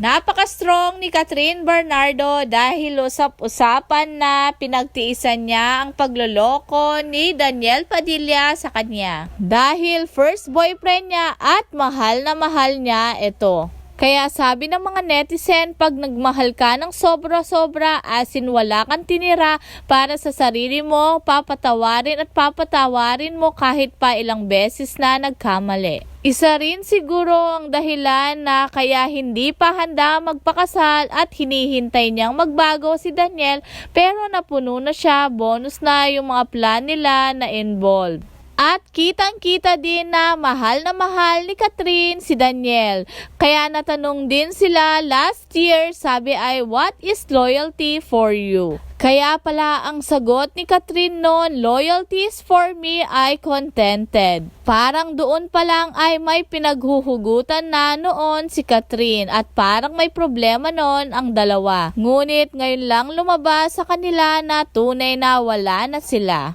Napaka-strong ni Catherine Bernardo dahil usap-usapan na pinagtiisan niya ang pagloloko ni Daniel Padilla sa kanya. Dahil first boyfriend niya at mahal na mahal niya ito. Kaya sabi ng mga netizen, pag nagmahal ka ng sobra-sobra, asin wala kang tinira para sa sarili mo, papatawarin at papatawarin mo kahit pa ilang beses na nagkamali. Isa rin siguro ang dahilan na kaya hindi pa handa magpakasal at hinihintay niyang magbago si Daniel pero napuno na siya, bonus na yung mga plan nila na involved. At kitang-kita din na mahal na mahal ni Catherine si Daniel. Kaya natanong din sila last year, sabi ay, what is loyalty for you? Kaya pala ang sagot ni Catherine noon, loyalties for me ay contented. Parang doon pa lang ay may pinaghuhugutan na noon si Catherine at parang may problema noon ang dalawa. Ngunit ngayon lang lumabas sa kanila na tunay na wala na sila.